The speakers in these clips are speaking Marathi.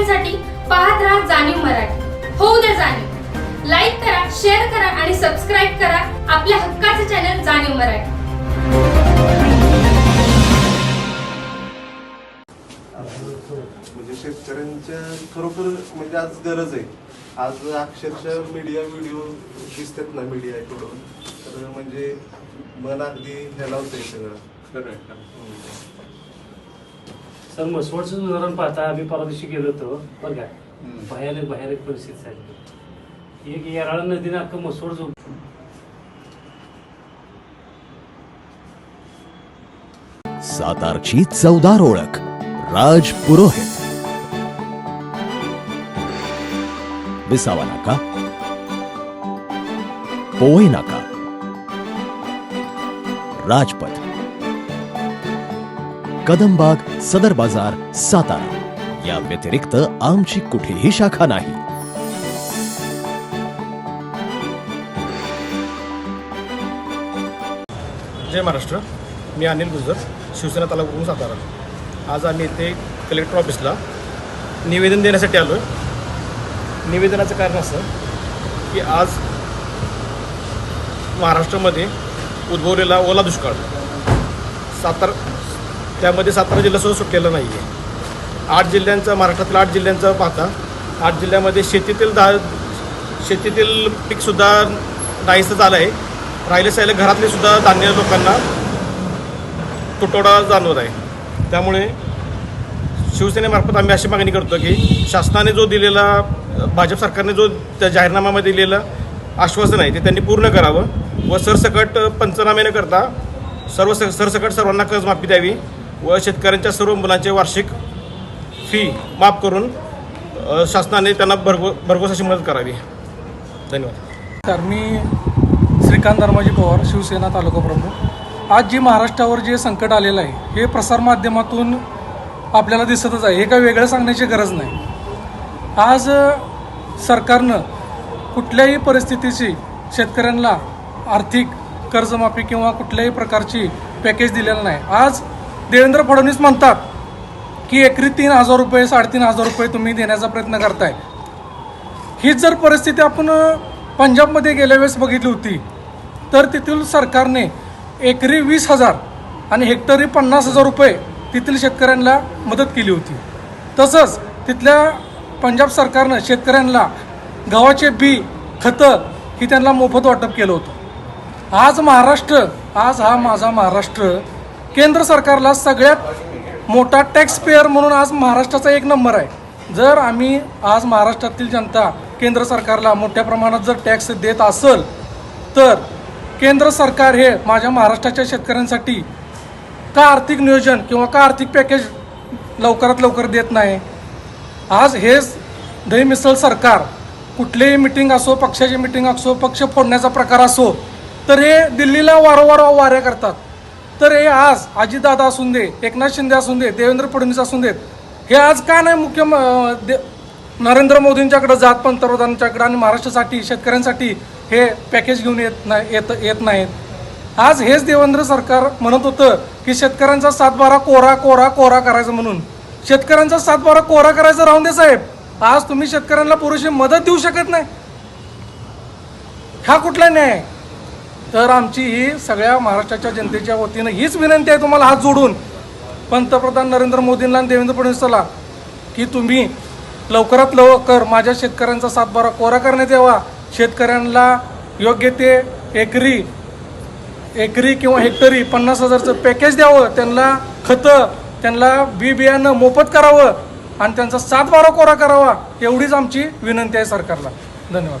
बातम्यांसाठी पाहत राहा जाणीव मराठी. होऊ द्या जाणीव. लाईक करा शेअर करा आणि सबस्क्राईब करा आपल्या हक्काचे चॅनल जाणीव मराठी. म्हणजे शेतकऱ्यांच्या खरोखर म्हणजे आज गरज आहे. आज अक्षरशः मीडिया व्हिडिओ दिसतात ना मीडियाकडून तर म्हणजे मन अगदी होतंय सगळं. खरं आहे, खरं आहे. हम्म. सर म्हसवडचं उदाहरण पाहता आम्ही परवा दिवशी गेलो होतो बरं काय. भयानक भयानक परिस्थिती झाली एक येराळा नदीनं अख्खं म्हसवड जो सातारची चवदार ओळख राज पुरोहित. विसावा नाका पोवई नाका. राजपथ. कदमबाग सदर बाजार सातारा. या व्यतिरिक्त आमची कुठेही शाखा नाही. जय महाराष्ट्र. मी अनिल गुजर शिवसेना तालुका सातारा. आज आम्ही इथे कलेक्टर ऑफिसला निवेदन देण्यासाठी आलो आहे निवेदनाचं कारण असं की आज महाराष्ट्रामध्ये उद्भवलेला ओला दुष्काळ. सातारा त्यामध्ये सातारा जिल्हा सुटलेला नाही आहे आठ जिल्ह्यांचा महाराष्ट्रातील आठ जिल्ह्यांचा पाहता आठ जिल्ह्यामध्ये शेतीतील दहा शेतीतील पीकसुद्धा नाहीसं झालं आहे राहिले साहिले घरातले सुद्धा धान्य लोकांना तुटवडा जाणवत आहे. त्यामुळे शिवसेनेमार्फत आम्ही अशी मागणी करतो की शासनाने जो दिलेला भाजप सरकारने जो त्या जाहीरनाम्यामध्ये दिलेलं आश्वासन आहे ते त्यांनी पूर्ण करावं व सरसकट पंचनामे न करता सर्व स सरसकट सर्वांना कर्जमाफी द्यावी. व शेतकऱ्यांच्या सर्व मुलांचे वार्षिक फी माफ करून शासनाने त्यांना भरघो भरघोस अशी मदत करावी. धन्यवाद. सर मी श्रीकांत धर्माजी पवार शिवसेना तालुका प्रमुख. आज जी महाराष्ट्रावर जे संकट आलेलं आहे हे प्रसारमाध्यमातून आपल्याला दिसतच आहे. हे काही वेगळं सांगण्याची गरज नाही. आज सरकारनं कुठल्याही परिस्थितीची शेतकऱ्यांना आर्थिक कर्जमाफी किंवा कुठल्याही प्रकारची पॅकेज दिलेलं नाही. आज देवेंद्र फडणवीस म्हणतात की एकरी तीन हजार रुपये साडेतीन हजार रुपये तुम्ही देण्याचा प्रयत्न करताय. हीच जर परिस्थिती आपण पंजाबमध्ये गेल्या वेळेस बघितली होती तर तेथील सरकारने एकरी वीस हजार आणि हेक्टरी पन्नास हजार रुपये तेथील शेतकऱ्यांना मदत केली होती. तसंच तिथल्या पंजाब सरकारनं शेतकऱ्यांना गव्हाचे बी खतं ही त्यांना मोफत वाटप केलं होतं. आज महाराष्ट्र आज हा माझा महाराष्ट्र केंद्र सरकारला सगळ्यात मोठा टॅक्स पेअर म्हणून आज महाराष्ट्राचा एक नंबर आहे. जर आम्ही आज महाराष्ट्रातील जनता केंद्र सरकारला मोठ्या प्रमाणात जर टॅक्स देत असेल तर केंद्र सरकार हे माझ्या महाराष्ट्राच्या शेतकऱ्यांसाठी का आर्थिक नियोजन किंवा का आर्थिक पॅकेज लवकरात लवकर देत नाही? आज हेच दही मिसळ सरकार कुठलीही मिटिंग असो पक्षाची मिटिंग असो पक्ष फोडण्याचा प्रकार असो तर हे दिल्लीला वारंवार वाऱ्या करतात. तर हे आज अजितदादा असून दे एकनाथ शिंदे असून दे देवेंद्र फडणवीस असून देत हे आज का नाही मुख्य म- दे नरेंद्र मोदींच्याकडे जात पंतप्रधानांच्याकडे आणि महाराष्ट्रासाठी शेतकऱ्यांसाठी हे पॅकेज घेऊन येत नाही येत येत नाहीत. आज हेच देवेंद्र सरकार म्हणत होतं की शेतकऱ्यांचा सातबारा कोरा कोरा कोरा करायचा म्हणून. शेतकऱ्यांचा सातबारा कोरा करायचा राहून दे साहेब. आज तुम्ही शेतकऱ्यांना पुरेशी मदत देऊ शकत नाही. हा कुठला न्याय? तर आमची ही सगळ्या महाराष्ट्राच्या जनतेच्या वतीनं हीच विनंती आहे तुम्हाला हात जोडून. पंतप्रधान नरेंद्र मोदींना आणि देवेंद्र फडणवीसला की तुम्ही लवकरात लवकर माझ्या शेतकऱ्यांचा सातबारा कोरा करण्यात यावा. शेतकऱ्यांना योग्य ते एकरी एकरी किंवा हेक्टरी पन्नास हजारचं पॅकेज द्यावं. त्यांना खतं त्यांना बी बियाणं मोफत करावं आणि त्यांचा सातबारा कोरा करावा एवढीच आमची विनंती आहे सरकारला. धन्यवाद.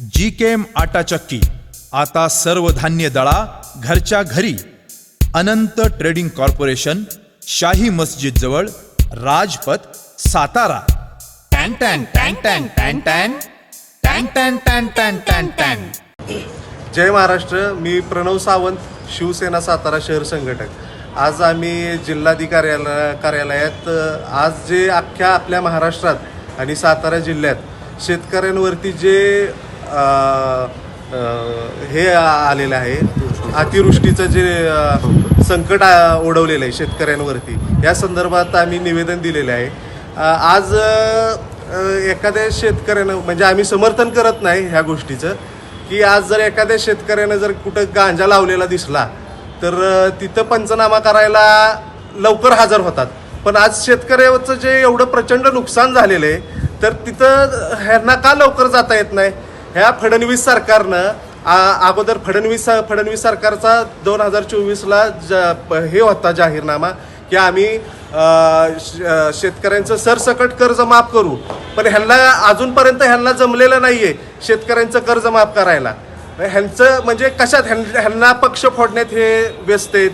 जी केम आटा चक्की. आता सर्व धान्य दळा घरच्या घरी. अनंत ट्रेडिंग कॉर्पोरेशन शाही मस्जिद जवळ राजपथ सातारा. टॅन टॅन टॅन टॅन टॅन टॅन. टॅन टॅन टॅन टॅन टॅन टॅन. जय महाराष्ट्र. मी प्रणव सावंत शिवसेना सातारा शहर संघटक. आज आम्ही जिल्हाधिकार्यालय कार्यालयात आज जे अख्ख्या आपल्या महाराष्ट्रात आणि सातारा जिल्ह्यात शेतकऱ्यांवरती जे हे आलेलं आहे. अतिवृष्टीचं जे संकट ओढवलेलं आहे शेतकऱ्यांवरती या संदर्भात आम्ही निवेदन दिलेलं आहे. आज एखाद्या शेतकऱ्यानं म्हणजे आम्ही समर्थन करत नाही ह्या गोष्टीचं की आज जर एखाद्या शेतकऱ्यानं जर कुठं गांजा लावलेला दिसला तर तिथं पंचनामा करायला लवकर हजर होतात. पण आज शेतकऱ्याचं जे एवढं प्रचंड नुकसान झालेलं आहे तर तिथं ह्यांना का लवकर जाता येत नाही? ह्या फडणवीस सरकारनं अगोदर फडणवीस फडणवीस सरकारचा दोन हजार चोवीसला ज प- हे होता जाहीरनामा की आम्ही शेतकऱ्यांचं सरसकट कर्ज माफ करू. पण ह्यांना अजूनपर्यंत ह्यांना जमलेलं नाही आहे शेतकऱ्यांचं कर्ज माफ करायला. ह्यांचं म्हणजे कशात? ह्यां- ह्यांना पक्ष फोडण्यात हे व्यस्त आहेत.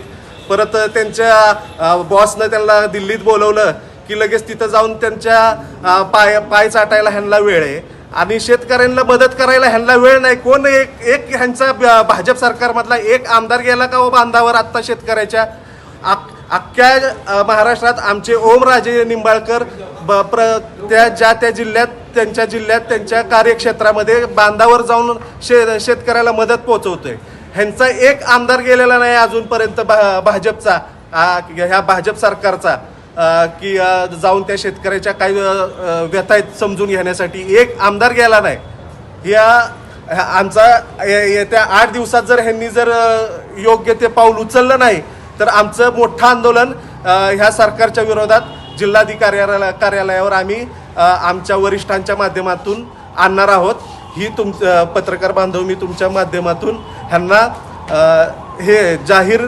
परत त्यांच्या बॉसनं त्यांना दिल्लीत बोलवलं की लगेच तिथं जाऊन त्यांच्या पाय पाय चाटायला ह्यांना वेळ आहे. आणि शेतकऱ्यांना मदत करायला ह्यांना वेळ नाही. कोण एक एक ह्यांचा ब- भाजप सरकारमधला एक आमदार गेला का हो बांधावर आत्ता शेतकऱ्याच्या? अख्ख्या महाराष्ट्रात आमचे ओमराजे निंबाळकर ब- प्र त्या ज्या त्या जिल्ह्यात त्यांच्या जिल्ह्यात त्यांच्या कार्यक्षेत्रामध्ये बांधावर जाऊन शे शेतकऱ्याला मदत पोहोचवतोय. ह्यांचा एक आमदार गेलेला नाही अजूनपर्यंत भा- भाजपचा ह्या भाजप सरकारचा. की जाऊन त्या शेतकऱ्याच्या काही व्यथा आहेत समजून घेण्यासाठी. एक आमदार गेला नाही. या आमचा ये- येत्या आठ दिवसात जर ह्यांनी जर योग्य ते पाऊल उचललं नाही तर आमचं मोठं आंदोलन ह्या सरकारच्या विरोधात जिल्हाधिकारी कार्यालयावर आम्ही आमच्या वरिष्ठांच्या माध्यमातून आणणार आहोत. ही तुम पत्रकार बांधव मी तुमच्या माध्यमातून ह्यांना हे जाहीर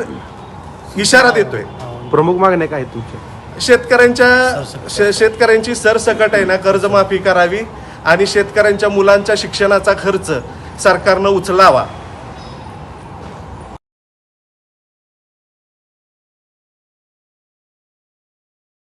इशारा देतोय. प्रमुख मागण्या काय तुमच्या? शेतकऱ्यांच्या शे- शेतकऱ्यांची सरसकट आहे ना कर्जमाफी करावी आणि शेतकऱ्यांच्या मुलांच्या शिक्षणाचा खर्च सरकारनं उचलावा.